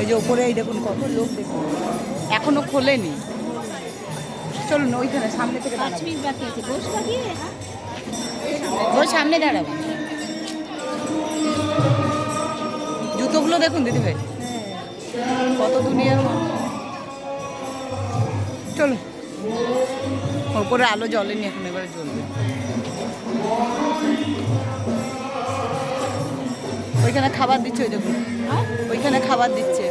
এই যে ওপরে এই দেখুন কত লোক দেখুন। এখনও খোলেনি। চলুন ওইখানে সামনে থেকে পাঁচ মিনিট বাকি আছে। ওই সামনে দাঁড়াবো জুতোগুলো দেখুন দিদি ভাই। কত দুনিয়ার চলুন। ওপরে আলো জ্বলেনি এখন এবারে জ্বলবে। ওইখানে খাবার দিচ্ছে ওই দেখুন। ওইখানে খাবার দিচ্ছে।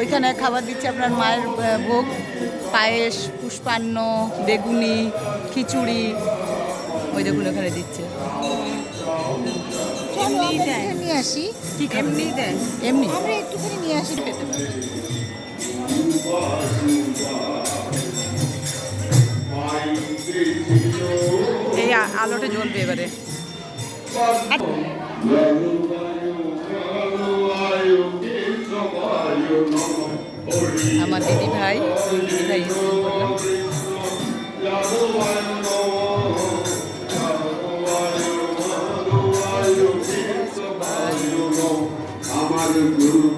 ওইখানে খাবার দিচ্ছে আপনার মায়ের ভোগ পায়েস পুষ্পান্ন বেগুনি খিচুড়ি ওই দেখুন ওখানে দিচ্ছে। একটুখানি নিয়ে আসি। কি এমনি দেন এমনি। আমরা একটুখানি নিয়ে আসি। পারি। এই আলোটা জ্বলবে এবারে। আমার দিদি ভাই দিদি ভাই আমার গুরু